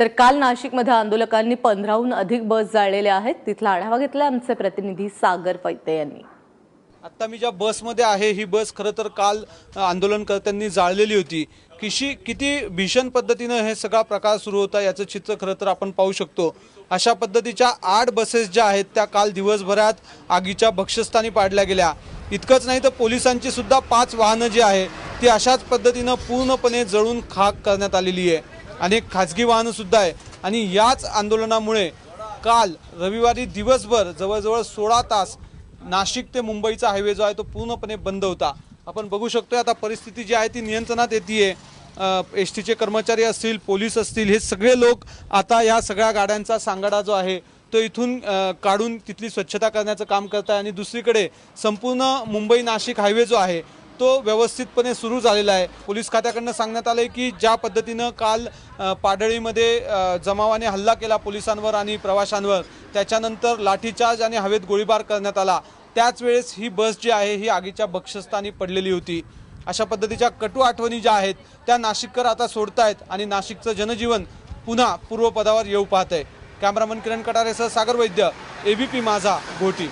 तर काल नाशिकमध्ये आंदोलकांनी पंधराहून अधिक बस जाळलेल्या आहेत. तिथला आढावा घेतला आमचे प्रतिनिधी सागर पैते यांनी. आत्ता मी ज्या बसमध्ये आहे ही बस खरं तर काल आंदोलनकर्त्यांनी जाळलेली होती. किशी किती भीषण पद्धतीनं हे सगळा प्रकार सुरू होता याचं चित्र खरं तर आपण पाहू शकतो. अशा पद्धतीच्या आठ बसेस ज्या आहेत त्या काल दिवसभरात आगीच्या भक्षस्थानी पाडल्या गेल्या. इतकंच नाही तर पोलिसांची सुद्धा पाच वाहनं जी आहे ती अशाच पद्धतीनं पूर्णपणे जळून खाक करण्यात आलेली आहे. अनेक खाजगी वाहनंसुद्धा आहे. आणि याच आंदोलनामुळे काल रविवारी दिवसभर जवळजवळ सोळा तास नाशिक ते मुंबईचा हायवे जो आहे तो पूर्णपणे बंद होता. आपण बघू शकतोय आता परिस्थिती जी आहे ती नियंत्रणात येते एस टीचे कर्मचारी असतील पोलीस असतील हे सगळे लोक आता या सगळ्या गाड्यांचा सांगाडा जो आहे तो इथून काढून तिथली स्वच्छता करण्याचं काम करत आहे आणि दुसरीकडे संपूर्ण मुंबई नाशिक हायवे जो आहे तो व्यवस्थितपणे सुरू झालेला आहे. पोलीस खात्याकडनं सांगण्यात आलं आहे की ज्या पद्धतीनं काल पाडळीमध्ये जमावाने हल्ला केला पोलिसांवर आणि प्रवाशांवर त्याच्यानंतर लाठीचार्ज आणि हवेत गोळीबार करण्यात आला. त्याच वेळेस ही बस जी आहे ही आगीच्या बक्षस्थानी पडलेली होती. अशा पद्धतीच्या कटू आठवणी ज्या आहेत त्या नाशिककर आता सोडतायत आणि नाशिकचं जनजीवन पुन्हा पूर्वपदावर येऊ पाहत आहे कॅमेरामन किरण कटारेसह सागर वैद्य एबीपी माझा घोटी